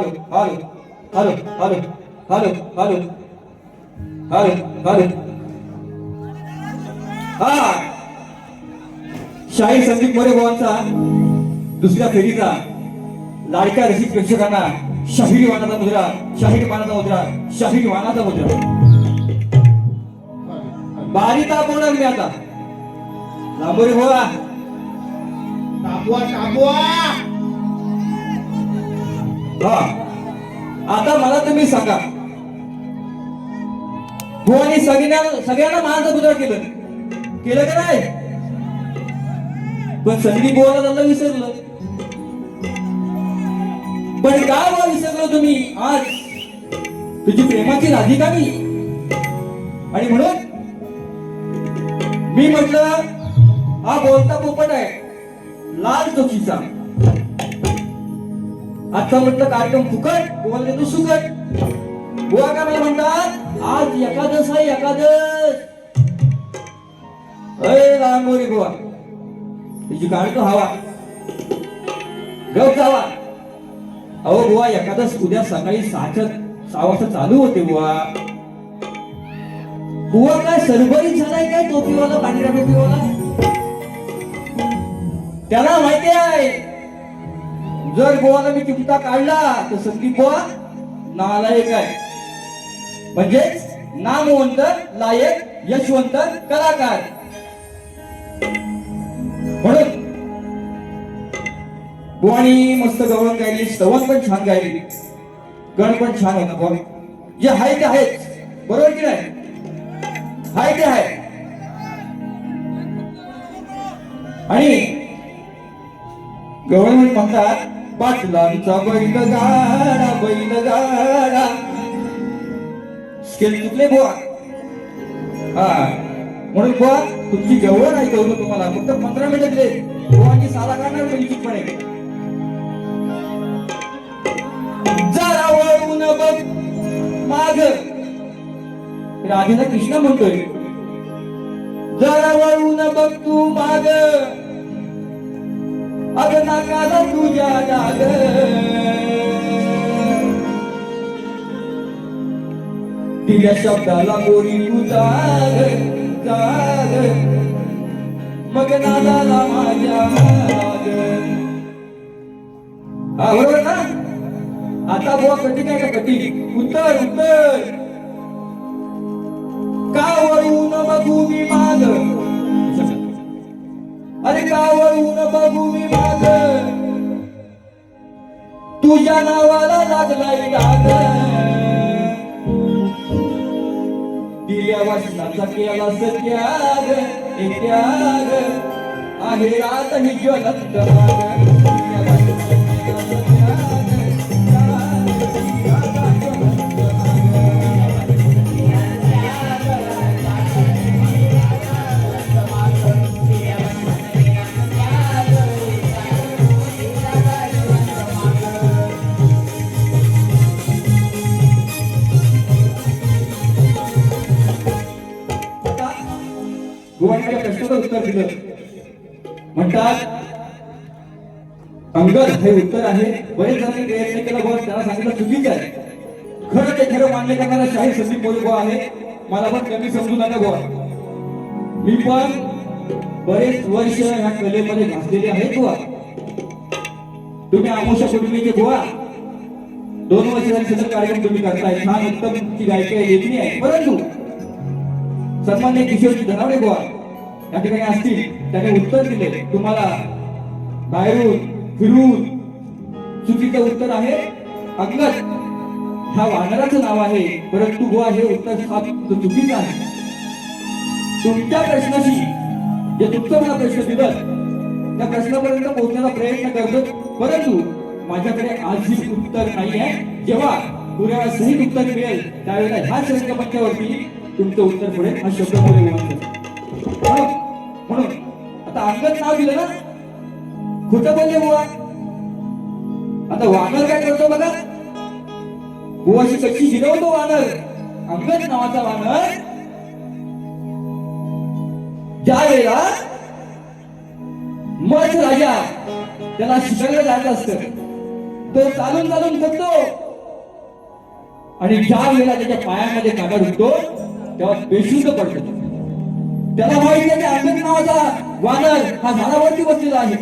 Hello hello hello hello hello hello hello hello हा शाहीर संदीप मोरे भावांचा दुसऱ्या फेरीचा लाडक्या रसिक प्रेक्षकांना शाहीर वाणाचा मुद्रा शाहीर वाणाचा मुद्रा शाहीर वाणाचा मुद्रा. बारीता बोलणार मी आता. लांबोरे भोवा टाबवा टाबवा हा. आता मला तुम्ही सांगा. भुवानी सगळ्यांना सगळ्यांना माझं पूजा केलं. केलं का नाही? पण संदीप बुवाला त्यांना विसरलं. पण का बुवा विसरलो तुम्ही? आज तुझी प्रेमाची राधिका मी? आणि म्हणून मी म्हटलं हा बोलता पोपट आहे लाल चोखीचा आता म्हटलं कार्यक्रम फुकट बोलले तू सुकट. बुवा काय मला म्हणतात? आज एकादश आहे एकादश अय रामोरी बुवा. तुझी काढतो हवा. गप अहो बुवा एकादश उद्या सकाळी सहाच्या सहा वाजता चालू होते बुवा. बुवा काय सरबरीत झालाय काय टोपीवाला पांढऱ्या टोपीवाला? त्याला माहिती आहे. जर गोवाला मी चुकता काढला तर संदीप गोवा नालायक आहे. म्हणजेच नामवंत लायक यशवंत कलाकार. म्हणून गोवाणी मस्त गवळण गायली सवण पण छान गायली गण पण छान होता गोवा. जे आहे ते आहेच बरोबर की नाही? हाय ते आहे आणि गव्हर्नमेंट म्हणतात पाटलांचा बैल गाडा बैल गाडा स्केल चुकले बुवा. हा. म्हणून बुवा तुमची गवळ नाही गवलं तुम्हाला. फक्त पंधरा मिनिट दिले. बुवांची साला काढणार चुकपणे जरा वळून बघ. माग. राधेला कृष्ण म्हणतोय. जरा वळून बघ तू माग. अग नाकाला तुझ्या जाग दिल्या शब्दाला गोरी तू जाग जाग मग नादाला माझ्या राग हा बरोबर ना? आता बुवा कटी काय का कटी? उत्तर उत्तर. का वळून बघू मी माग. अरे का गावळून बघू मी माग. तुझ्या नावाला लागलाय डाग. दिल्या वाचनाचा केला सत्याग हे त्याग आहे रात ही ज्वलंत गोवांच्या प्रश्नाचं उत्तर दिलं. म्हणतात अंगद हे उत्तर आहे. बरेच जणांनी प्रयत्न केला गोवा त्याला सांगितलं चुकीचं आहे. खरं ते खरं मान्य करणारा शाहीर संदीप मोदी गोवा आहे. मला पण कमी समजू नका गोवा. मी पण बरेच वर्ष ह्या कलेमध्ये घासलेले आहे गोवा. तुम्ही आमोशा कुटुंबीचे गोवा. दोन वर्ष झाले सतत कार्यक्रम तुम्ही करताय. छान उत्तम ती गायकी आहे नाही आहे. परंतु सन्मान्य किशोरजी धनावडे गोवा या ठिकाणी असतील त्याने उत्तर दिले. तुम्हाला बाहेरून फिरून चुकीचं उत्तर आहे. अंगद हा वानराचं नाव आहे परंतु गोवा हे उत्तर चुकीचं आहे. तुमच्या प्रश्नाशी जे तुमचं मला प्रश्न दिलं त्या प्रश्नापर्यंत पोहोचण्याचा प्रयत्न करतो. परंतु माझ्याकडे आजही उत्तर नाही आहे जेव्हा पुऱ्या सहित उत्तर मिळेल त्यावेळेला ह्या रंगमंचावरती तुमचं उत्तर पुढे हा शब्द पुढे म्हणून म्हणून आता अंगत नाव दिलं ना? खोटं बोलले बुवा. आता वानर काय करतो बघा? बुवाशी कशी हिरवतो वानर. अंगत नावाचा वानर. ज्या वेळेला मध राजा त्याला शिकायला जायचं असतं तो चालून चालून करतो आणि ज्या वेळेला त्याच्या पायामध्ये कागद होतो तेव्हा बेशुद्ध पडतो त्याला माहिती आहे की अंगद नावाचा वानर हा झाडावरती बसलेला आहे.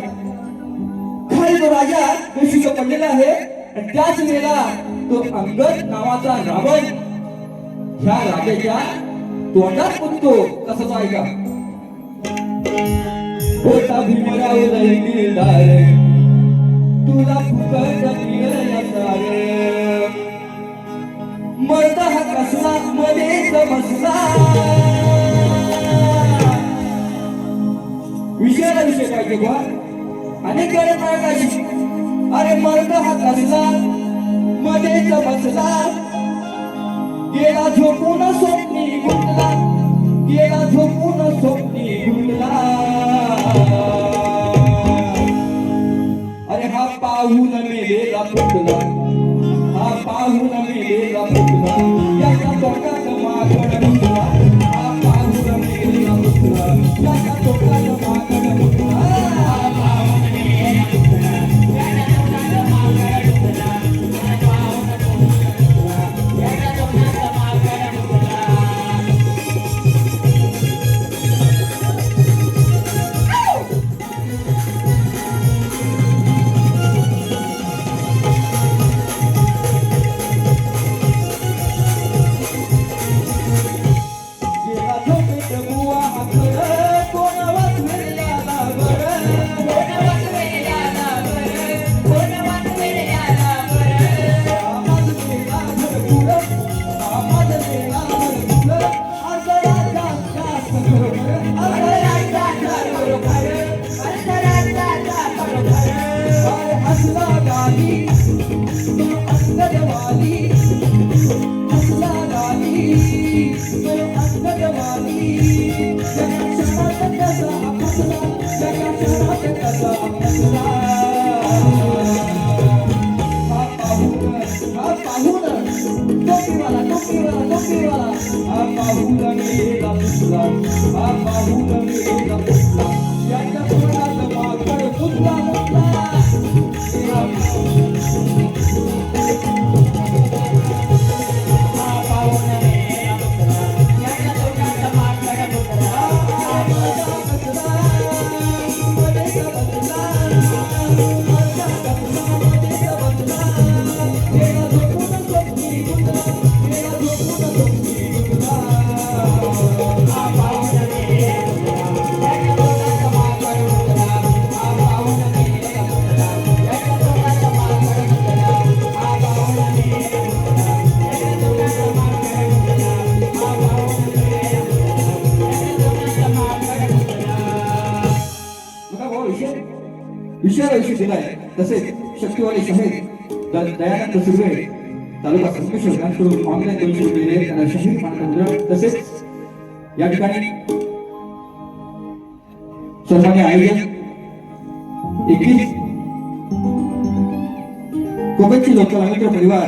खाली तो राजा बेशुद्ध पडलेला आहे आणि त्याच वेळेला तो अंगद नावाचा रावण ह्या राजाच्या तोंडात पुरतो कसं ऐका? होता भीमराव लय तुला फुकट मिळाल्या सार हा कसला? मध्येच बसला. विषयाला विषय पाहिजे बा अनेक वेळा नायकाशी अरे मर्द हा कसला? मध्येच बसला. गेला झोपून स्वप्नी गुंतला गेला झोपून स्वप्नी गुंतला अरे हा पाहून मेलेला फुटला हा पाहून मेलेला फुटला याच्या Bye. विषयाला विषय दिलाय तसेच शक्तीवाले शहीद दयानंद सुर्वे तालुका संकेश्वर यांकडून ऑनलाईन दोनशे रुपये दिले त्यांना शहीद मानपत्र तसेच या ठिकाणी सन्मान्य आयोजन एकवीस कोकणची लोकमित्र परिवार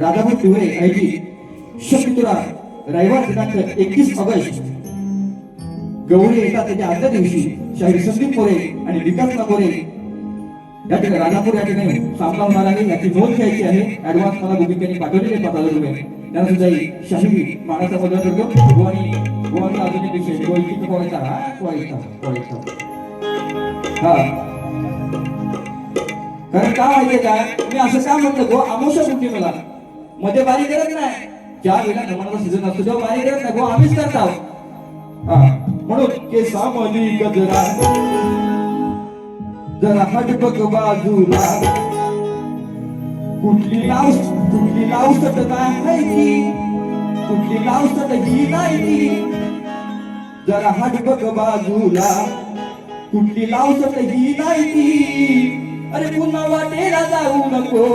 राधाभाऊ तिवरे आयजी शक्तीतुरा रविवार दिनांक एकतीस ऑगस्ट. गौरी येतात त्याच्या आदल्या दिवशी. शाहीर संदीप मोरे आणि विकास मोरे या ठिकाणी राजापूर या ठिकाणी सामना होणार आहे. याची नोंद घ्यायची आहे. ऍडव्हान्स मला गोविंदांनी पाठवलेले पाच हजार रुपये त्यांना सुद्धा शाही मानाचा पदर करतो गोवानी गोवाचा अजून एक विषय गोळी पोहायचा हा? पोहायचा पोहायचा हा. कारण का माहितीये का? मी असं का म्हणतो गो? आमोशा सुट्टी मला? मध्ये बारी करत नाही. ज्या वेळेला नमनाचा सीझन असतो तेव्हा बारी करत नाही. गो आम्हीच करत आहोत. म्हणून के सामाजिक गजरा जरा हट बघ बाजूला. कुठली लाव कुठली लाव सटत नाही ती? कुठली लाव सट ही नाही ती? जरा हट बघ बाजूला. कुठली लाव सट ही नाही ती? अरे पुन्हा वाटेला जाऊ नको.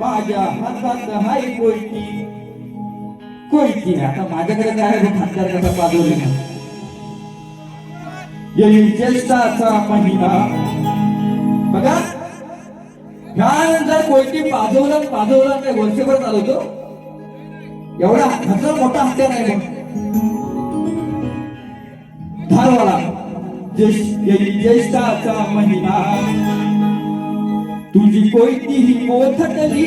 माझ्या हातात हाय कोयती. कोयती आता माझ्याकडे काय आहे? बघ, खासदार कसा पाजवले ना येईल ज्येष्ठाचा महिना. बघा. त्यानंतर कोयती पाजवला पाजवला काय वर्षभर चालवतो एवढा हजार मोठा हत्या नाही मग धारवाला ज्येष्ठाचा महिना तुझी कोयती ही मोथटली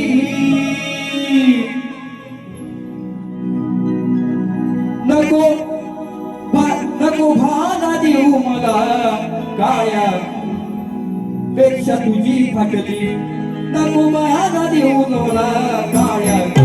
नको भा- नको भाना देऊ मला. काया पेक्षा तुझी फाटली. नको भाना देऊ मला काया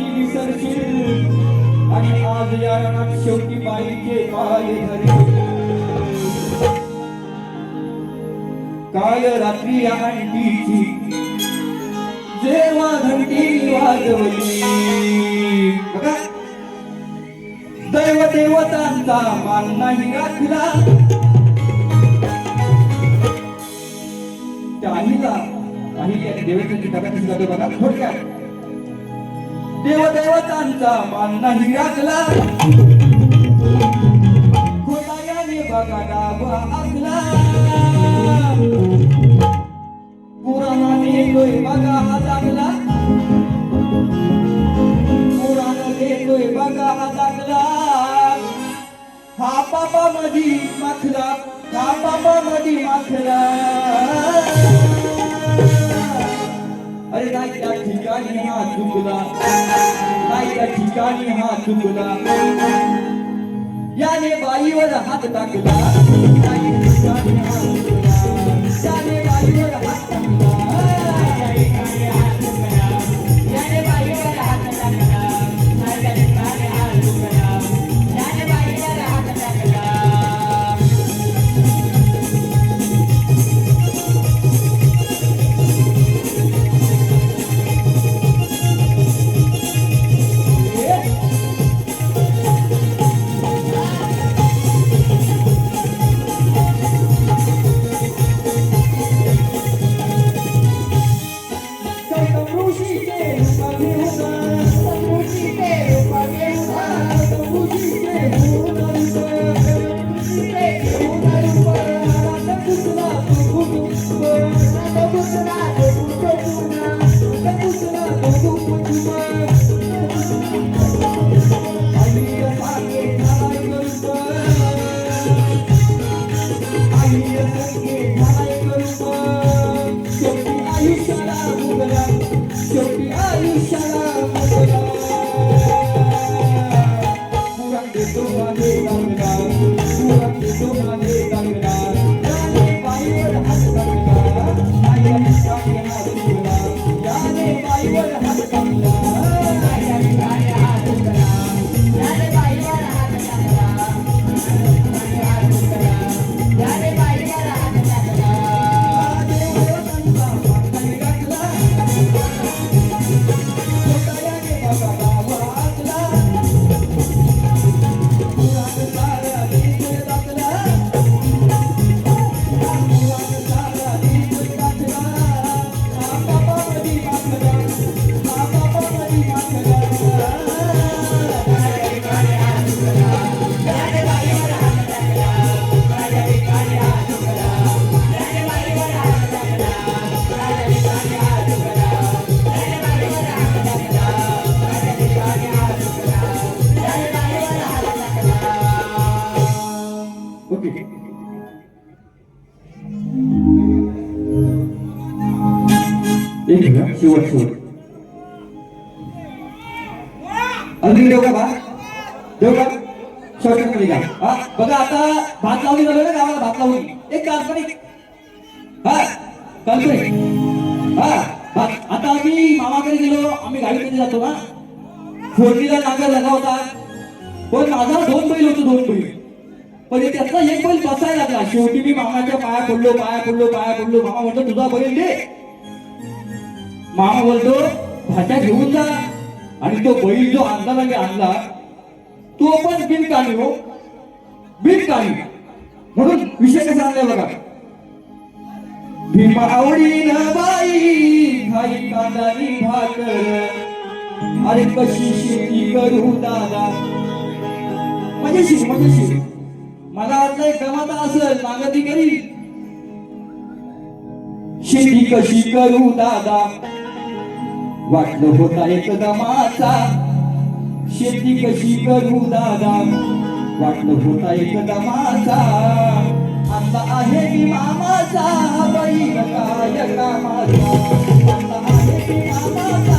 पाप विसरशील आणि आज या रणात शेवटी बाईचे पाय धरशील काल रात्री या अंटीची जेव्हा घंटी वाजवली. बघा. दैव देवतांचा मान नाही राखला त्या आईला आई देवतांची डबा कशी जाते बघा. थोडक्यात देवदेवतांचा मान नाही राखला. खोटायाने बघा डाबा आखला. पुराणाने येतोय बघा हा दाखला पुराण बघा हा पापा मधी माखला हा पापा मधी माखला. ठिकाणी हा चुकला नाही त्या ठिकाणी हा चुकला याने बाईवर हात टाकला. नाही ठिकाणी हा चुकला त्याने बाईवर हात टाकला. पण माझा दोन बैल होतो दोन बैल. पण हे त्यातला एक बैल बसायला लागला. शेवटी मी मामाच्या पाया पडलो पाया पडलो पाया पडलो. मामा म्हणतो तुझा बैल दे. मामा बोलतो भाज्या घेऊन जा. आणि तो बैल जो आणला ना मी आणला तो पण बिन बिनकामी हो. बिनकामी. म्हणून विषय कसा आणला बघा. भीमा आवडीन बाई भाई कांदा भाकर अरे कशी शेती करू दादा. मजेशीर मजेशीर मला वाटलं एक जमाता असेल नागती करी शेती कशी करू दादा? वाटलं होता एक दमाचा शेती कशी करू दादा? वाटलं होता एक दमाचा आता आहे मी मामाचा बाई काय कामाचा आता आहे मी मामाचा.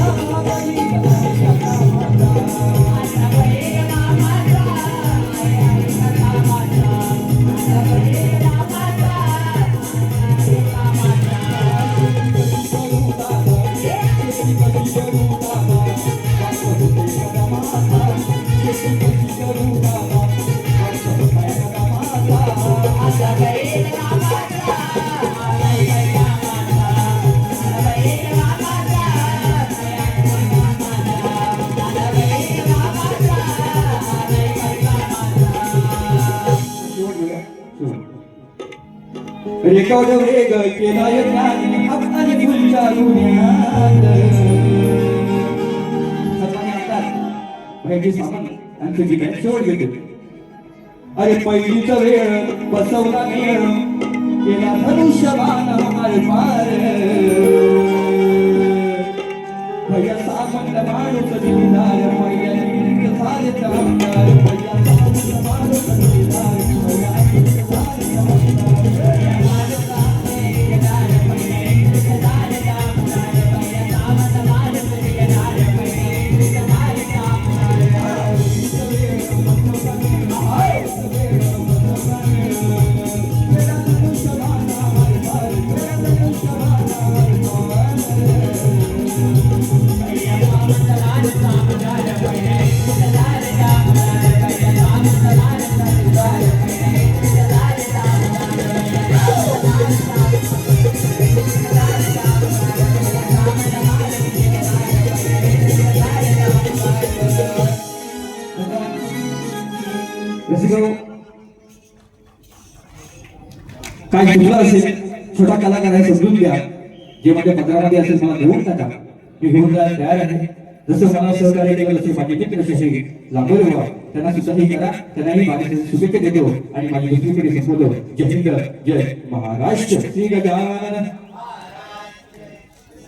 रेकॉर्ड वेग केलाय ज्ञानी हाताने फुलच्या दुनियात सन्मानी अरे पहिलीचा वेळ बसवला मेळ केला धनुष्यबाण काय असेल छोटा कलाकार आहे समजून घ्या. जे माझ्या पत्रामध्ये असेल मला देऊन टाका. मी घेऊन जायला तयार आहे. जसं मला सहकार्य केलं तसे माझे मित्र जसे लांबोरे व्हा त्यांना सुद्धा हे करा. त्यांनाही माझ्या शुभेच्छा देतो. आणि माझी दुसरीकडे संपवतो. जय हिंद. जय महाराष्ट्र. श्री गजानन.